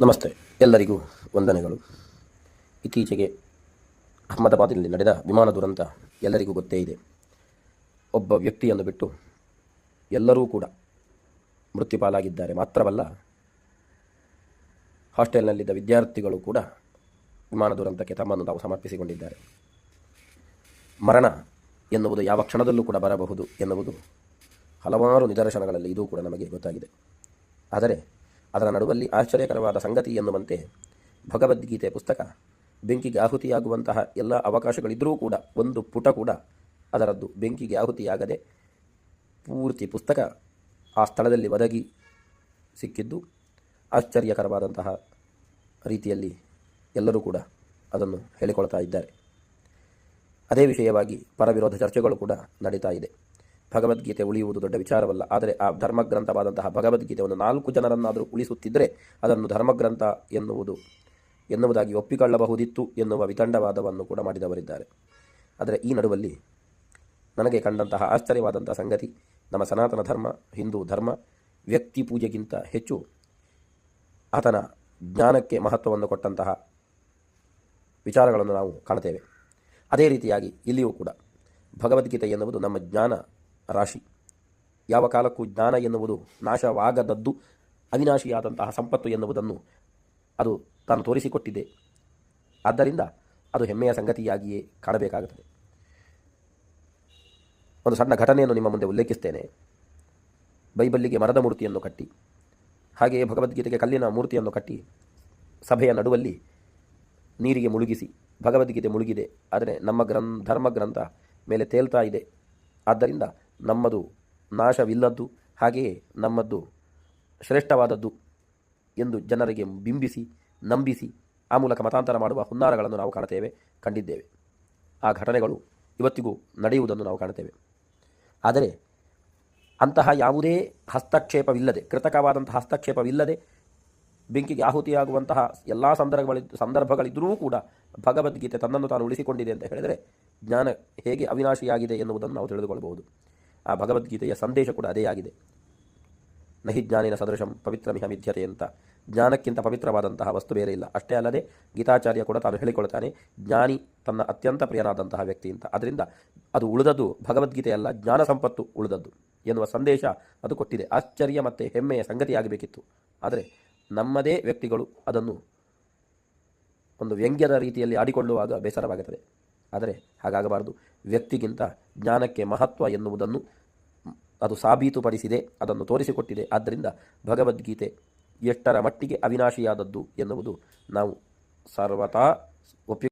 ನಮಸ್ತೆ. ಎಲ್ಲರಿಗೂ ವಂದನೆಗಳು. ಇತ್ತೀಚೆಗೆ ಅಹಮದಾಬಾದಿನಲ್ಲಿ ನಡೆದ ವಿಮಾನ ದುರಂತ ಎಲ್ಲರಿಗೂ ಗೊತ್ತೇ ಇದೆ. ಒಬ್ಬ ವ್ಯಕ್ತಿಯನ್ನು ಬಿಟ್ಟು ಎಲ್ಲರೂ ಕೂಡ ಮೃತ್ಯುಪಾಲಾಗಿದ್ದಾರೆ. ಮಾತ್ರವಲ್ಲ, ಹಾಸ್ಟೆಲ್ನಲ್ಲಿದ್ದ ವಿದ್ಯಾರ್ಥಿಗಳು ಕೂಡ ವಿಮಾನ ದುರಂತಕ್ಕೆ ತಮ್ಮನ್ನು ತಾವು ಸಮರ್ಪಿಸಿಕೊಂಡಿದ್ದಾರೆ. ಮರಣ ಎನ್ನುವುದು ಯಾವ ಕ್ಷಣದಲ್ಲೂ ಕೂಡ ಬರಬಹುದು ಎನ್ನುವುದು ಹಲವಾರು ನಿದರ್ಶನಗಳಲ್ಲಿ ಇದು ಕೂಡ ನಮಗೆ ಗೊತ್ತಾಗಿದೆ. ಆದರೆ ಅದರ ನಡುವಲ್ಲಿ ಆಶ್ಚರ್ಯಕರವಾದ ಸಂಗತಿ ಎನ್ನುವಂತೆ ಭಗವದ್ಗೀತೆ ಪುಸ್ತಕ ಬೆಂಕಿಗೆ ಆಹುತಿಯಾಗುವಂತಹ ಎಲ್ಲ ಅವಕಾಶಗಳಿದ್ದರೂ ಕೂಡ, ಒಂದು ಪುಟ ಕೂಡ ಅದರದ್ದು ಬೆಂಕಿಗೆ ಆಹುತಿಯಾಗದೆ ಪೂರ್ತಿ ಪುಸ್ತಕ ಆ ಸ್ಥಳದಲ್ಲಿ ಒದಗಿ ಸಿಕ್ಕಿದ್ದು ಆಶ್ಚರ್ಯಕರವಾದಂತಹ ರೀತಿಯಲ್ಲಿ ಎಲ್ಲರೂ ಕೂಡ ಅದನ್ನು ಹೇಳಿಕೊಳ್ತಾ ಇದ್ದಾರೆ. ಅದೇ ವಿಷಯವಾಗಿ ಪರವಿರೋಧ ಚರ್ಚೆಗಳು ಕೂಡ ನಡೀತಾ ಇದೆ. ಭಗವದ್ಗೀತೆ ಉಳಿಯುವುದು ದೊಡ್ಡ ವಿಚಾರವಲ್ಲ. ಆದರೆ ಆ ಧರ್ಮಗ್ರಂಥವಾದಂತಹ ಭಗವದ್ಗೀತೆ ಒಂದು ನಾಲ್ಕು ಜನರನ್ನಾದರೂ ಉಳಿಸುತ್ತಿದ್ದರೆ ಅದನ್ನು ಧರ್ಮಗ್ರಂಥ ಎನ್ನುವುದು, ಎನ್ನುವುದಾಗಿ ಒಪ್ಪಿಕೊಳ್ಳಬಹುದಿತ್ತು ಎನ್ನುವ ವಿತಂಡವಾದವನ್ನು ಕೂಡ ಮಾಡಿದವರಿದ್ದಾರೆ. ಆದರೆ ಈ ನಡುವಲ್ಲಿ ನನಗೆ ಕಂಡಂತಹ ಆಶ್ಚರ್ಯವಾದಂತಹ ಸಂಗತಿ, ನಮ್ಮ ಸನಾತನ ಧರ್ಮ, ಹಿಂದೂ ಧರ್ಮ, ವ್ಯಕ್ತಿ ಪೂಜೆಗಿಂತ ಹೆಚ್ಚು ಆತನ ಜ್ಞಾನಕ್ಕೆ ಮಹತ್ವವನ್ನು ಕೊಟ್ಟಂತಹ ವಿಚಾರಗಳನ್ನು ನಾವು ಕಾಣ್ತೇವೆ ಅದೇ ರೀತಿಯಾಗಿ ಇಲ್ಲಿಯೂ ಕೂಡ ಭಗವದ್ಗೀತೆ ಎನ್ನುವುದು ನಮ್ಮ ಜ್ಞಾನ ರಾಶಿ. ಯಾವ ಕಾಲಕ್ಕೂ ಜ್ಞಾನ ಎನ್ನುವುದು ನಾಶವಾಗದದ್ದು, ಅವಿನಾಶಿಯಾದಂತಹ ಸಂಪತ್ತು ಎನ್ನುವುದನ್ನು ಅದು ತಾನು ತೋರಿಸಿಕೊಟ್ಟಿದೆ. ಆದ್ದರಿಂದ ಅದು ಹೆಮ್ಮೆಯ ಸಂಗತಿಯಾಗಿಯೇ ಕಾಣಬೇಕಾಗುತ್ತದೆ. ಒಂದು ಸಣ್ಣ ಘಟನೆಯನ್ನು ನಿಮ್ಮ ಮುಂದೆ ಉಲ್ಲೇಖಿಸ್ತೇನೆ. ಬೈಬಲ್ಲಿಗೆ ಮರದ ಮೂರ್ತಿಯನ್ನು ಕಟ್ಟಿ, ಹಾಗೆಯೇ ಭಗವದ್ಗೀತೆಗೆ ಕಲ್ಲಿನ ಮೂರ್ತಿಯನ್ನು ಕಟ್ಟಿ, ಸಭೆಯ ನಡುವಲ್ಲಿ ನೀರಿಗೆ ಮುಳುಗಿಸಿ, ಭಗವದ್ಗೀತೆ ಮುಳುಗಿದೆ, ಆದರೆ ನಮ್ಮ ಗ್ರಂ ಧರ್ಮ ಗ್ರಂಥ ಮೇಲೆ ತೇಲ್ತಾ ಇದೆ. ಆದ್ದರಿಂದ ನಮ್ಮದು ನಾಶವಿಲ್ಲದ್ದು, ಹಾಗೆಯೇ ನಮ್ಮದ್ದು ಶ್ರೇಷ್ಠವಾದದ್ದು ಎಂದು ಜನರಿಗೆ ಬಿಂಬಿಸಿ, ನಂಬಿಸಿ, ಆ ಮೂಲಕ ಮತಾಂತರ ಮಾಡುವ ಹುನ್ನಾರಗಳನ್ನು ನಾವು ಕಾಣುತ್ತೇವೆ, ಕಂಡಿದ್ದೇವೆ. ಆ ಘಟನೆಗಳು ಇವತ್ತಿಗೂ ನಡೆಯುವುದನ್ನು ನಾವು ಕಾಣುತ್ತೇವೆ. ಆದರೆ ಅಂತಹ ಯಾವುದೇ ಹಸ್ತಕ್ಷೇಪವಿಲ್ಲದೆ, ಕೃತಕವಾದಂತಹ ಹಸ್ತಕ್ಷೇಪವಿಲ್ಲದೆ, ಬೆಂಕಿಗೆ ಆಹುತಿಯಾಗುವಂತಹ ಎಲ್ಲ ಸಂದರ್ಭಗಳಿ ಸಂದರ್ಭಗಳಿದ್ದರೂ ಕೂಡ ಭಗವದ್ಗೀತೆ ತನ್ನನ್ನು ತಾನು ಉಳಿಸಿಕೊಂಡಿದೆ ಅಂತ ಹೇಳಿದರೆ ಜ್ಞಾನ ಹೇಗೆ ಅವಿನಾಶಿಯಾಗಿದೆ ಎನ್ನುವುದನ್ನು ನಾವು ತಿಳಿದುಕೊಳ್ಳಬಹುದು ಆ ಭಗವದ್ಗೀತೆಯ ಸಂದೇಶ ಕೂಡ ಅದೇ ಆಗಿದೆ. ನಹಿ ಜ್ಞಾನಿನ ಸದೃಶಂ ಪವಿತ್ರಮಿಹ ಮಿಥ್ಯತೆ ಅಂತ. ಜ್ಞಾನಕ್ಕಿಂತ ಪವಿತ್ರವಾದಂತಹ ವಸ್ತು ಬೇರೆ ಇಲ್ಲ. ಅಷ್ಟೇ ಅಲ್ಲದೆ ಗೀತಾಚಾರ್ಯ ಕೂಡ ತಾನು ಹೇಳಿಕೊಳ್ತಾನೆ ಜ್ಞಾನಿ ತನ್ನ ಅತ್ಯಂತ ಪ್ರಿಯನಾದಂತಹ ವ್ಯಕ್ತಿ ಅಂತ. ಅದರಿಂದ ಅದು ಉಳಿದದ್ದು ಭಗವದ್ಗೀತೆಯಲ್ಲ ಜ್ಞಾನ ಸಂಪತ್ತು ಉಳಿದದ್ದು ಎನ್ನುವ ಸಂದೇಶ ಅದು ಕೊಟ್ಟಿದೆ. ಆಶ್ಚರ್ಯ ಮತ್ತು ಹೆಮ್ಮೆಯ ಸಂಗತಿಯಾಗಬೇಕಿತ್ತು. ಆದರೆ ನಮ್ಮದೇ ವ್ಯಕ್ತಿಗಳು ಅದನ್ನು ಒಂದು ವ್ಯಂಗ್ಯದ ರೀತಿಯಲ್ಲಿ ಆಡಿಕೊಳ್ಳುವಾಗ ಬೇಸರವಾಗುತ್ತದೆ. ಆದರೆ ಹಾಗಾಗಬಾರದು. ವ್ಯಕ್ತಿಗಿಂತ ಜ್ಞಾನಕ್ಕೆ ಮಹತ್ವ ಎನ್ನುವುದನ್ನು ಅದು ಸಾಬೀತುಪಡಿಸಿದೆ, ಅದನ್ನು ತೋರಿಸಿಕೊಟ್ಟಿದೆ. ಆದ್ದರಿಂದ ಭಗವದ್ಗೀತೆ ಎಷ್ಟರ ಮಟ್ಟಿಗೆ ಅವಿನಾಶಿಯಾದದ್ದು ಎನ್ನುವುದು ನಾವು ಸರ್ವತಾ ಒಪ್ಪಿ